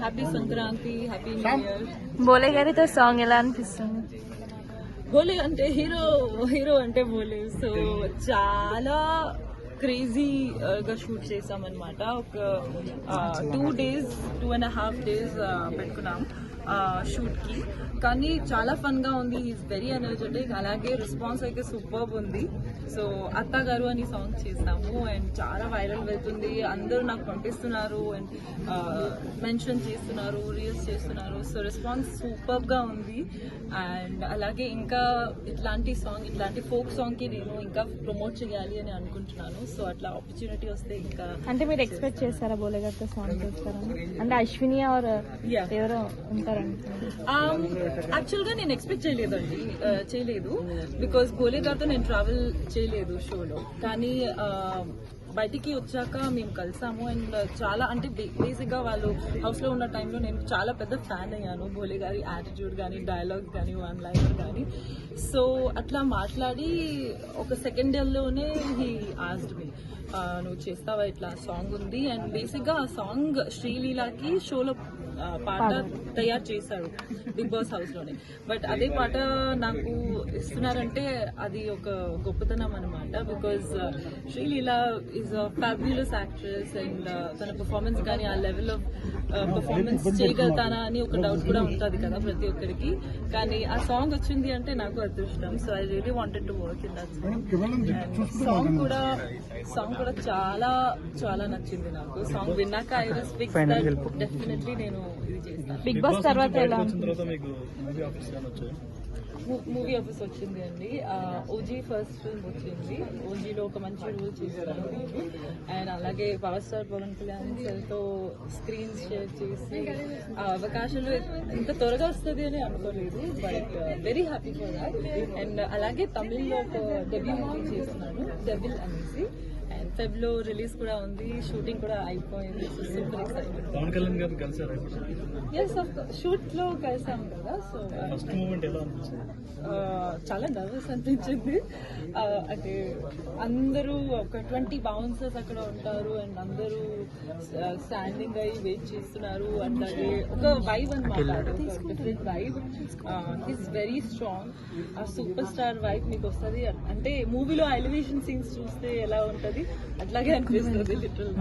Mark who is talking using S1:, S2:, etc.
S1: Happy Sankranti happy new year
S2: Bole గారితో song ఎలా అనిపిస్తుంది
S1: బోలే అంటే హీరో హీరో అంటే బోలే సో చాలా క్రేజీ గా షూట్ చేసాం అనమాట ఒక two days two and half days పెట్టుకున్నాం. షూట్కి. కానీ చాలా ఫన్గా ఉంది. ఈజ్ వెరీ ఎనర్జెటిక్ అలాగే రెస్పాన్స్ అయితే సూపర్ ఉంది. సో అత్త గారు అని సాంగ్ చేసాము. అండ్ చాలా వైరల్ వెళ్తుంది. అందరూ నాకు పంపిస్తున్నారు. అండ్ మెన్షన్ చేస్తున్నారు రీల్స్ చేస్తున్నారు. సో రెస్పాన్స్ సూపర్గా ఉంది. అండ్ అలాగే ఇంకా ఇట్లాంటి సాంగ్ ఇట్లాంటి ఫోక్ సాంగ్కి నేను ఇంకా ప్రమోట్ చేయాలి అని అనుకుంటున్నాను. సో అట్లా ఆపర్చునిటీ వస్తే ఇంకా
S2: అంటే మీరు ఎక్స్పెక్ట్ చేస్తారా బోలే గారితో సాంగ్ చేస్తారని? అంటే అశ్విని ఆర్. ఎవరో ఉంటారంటున్నారు
S1: యాక్చువల్ um, గా నేను ఎక్స్పెక్ట్ చేయలేదండి. Uh, చేయలేదు. బికాస్ గోలే గారితో నేను ట్రావెల్ చేయలేదు షోలో కానీ uh, బయటికి వచ్చాక మేము కలిసాము. అండ్ చాలా అంటే బేసిక్గా వాళ్ళు హౌస్లో ఉన్న టైంలో నేను చాలా పెద్ద ఫ్యాన్ అయ్యాను. భోలే గారి యాటిట్యూడ్ కానీ డైలాగ్ కానీ వన్ లైనర్ కానీ సో అట్లా మాట్లాడి ఒక సెకండ్లోనే హీ ఆస్డ్ మీ నువ్వు చేస్తావా? ఇట్లా సాంగ్ ఉంది. అండ్ బేసిక్గా ఆ సాంగ్ శ్రీలీలాకి షోలో పాట తయారు చేశాడు బిగ్ బాస్ హౌస్లోనే. బట్ అదే పాట నాకు ఇస్తున్నారంటే అది ఒక గొప్పతనం అనమాట because Sreeleela is a fabulous actress and తన పర్ఫార్మెన్స్ కానీ ఆ లెవెల్ ఆఫ్ పర్ఫార్మెన్స్ చేయగలుగుతానా అని ఒక డౌట్ కూడా ఉంటుంది కదా ప్రతి ఒక్కరికి. కానీ ఆ సాంగ్ వచ్చింది అంటే నాకు అదృష్టం. So I really wanted to work in that song కూడా సాంగ్ కూడా చాలా చాలా నచ్చింది నాకు. సాంగ్ విన్నాక ఐ వాస్ ఫిక్స్ డెఫినెట్లీ నేను ఇది చేస్తాను.
S2: బిగ్ బాస్ తర్వాత ఎలా
S3: మూవీ ఆఫీస్
S1: మూవీ ఆఫీస్ వచ్చింది అండి. ఓజీ ఫస్ట్ ఫిల్మ్ వచ్చింది. ఓజీలో ఒక మంచి రోల్ చేశాను అండ్ అలాగే పవర్ స్టార్ పవన్ కళ్యాణ్ సార్తో స్క్రీన్స్ షేర్ చేసి ఆ అవకాశాలు ఇంత త్వరగా వస్తుంది అని అనుకోలేదు but very happy for that and అలాగే తమిళ్ళో ఒక డెబ్యూ మూవీ చేస్తున్నాను డెబిల్ అనేసి. అండ్ ఫెబ్లో రిలీజ్ కూడా ఉంది షూటింగ్ కూడా అయిపోయింది సూపర్ ఎక్సైటెడ్
S3: పవన్ కళ్యాణ్ గారిని కలిసారు
S1: ఎస్ షూట్లో కలిసాం కదా సో
S3: ఫస్ట్ మూమెంట్ ఎలా అనిపించింది?
S1: ఆ, చాలా నర్వస్ అనిపించింది. అంటే అందరూ ఒక ట్వంటీ బౌన్సర్స్ అక్కడ ఉంటారు అండ్ అందరూ స్టాండింగ్ అయ్యి వెయిట్ చేస్తున్నారు. అండ్ అది ఒక వైబ్ అనమాట different vibe is very strong ఆ సూపర్ స్టార్ వైబ్ మీకు వస్తుంది. అంటే మూవీలో ఎలివేషన్ సీన్స్ చూస్తే ఎలా ఉంటది? అట్లాగే అనిపిస్తుంది లిటరల్